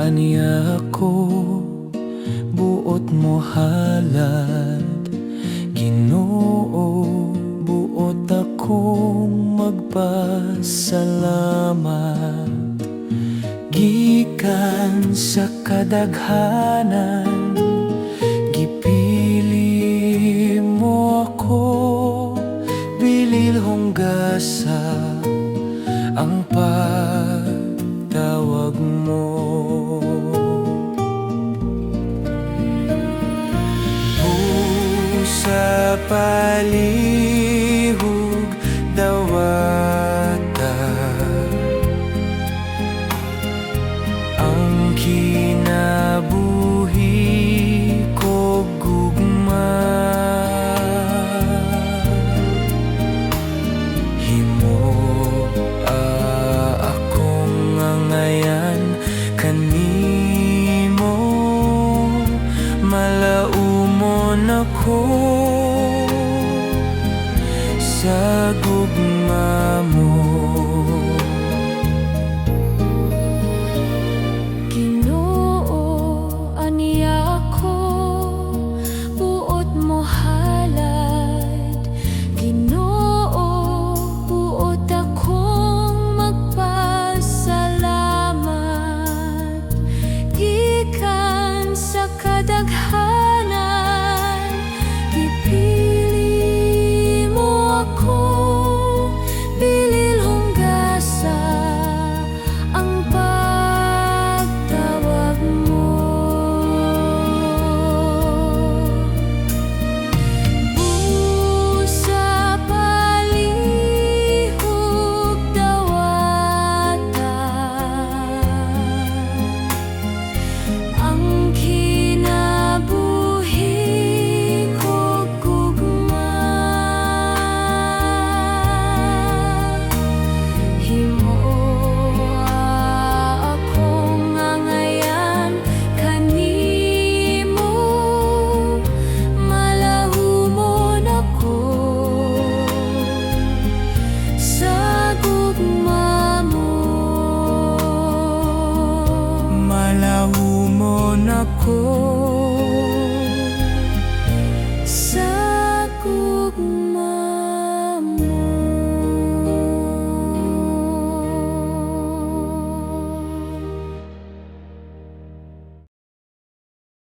Aniya ako buot mo halad. Ginoo buot akong magpasalamat. Gikan sa kadaghanan Gipili mo ako Bilil hunggasa Ang pagtawag mo. Pusa palihug Ako sa gugma mo Nandun ako. Sa gugma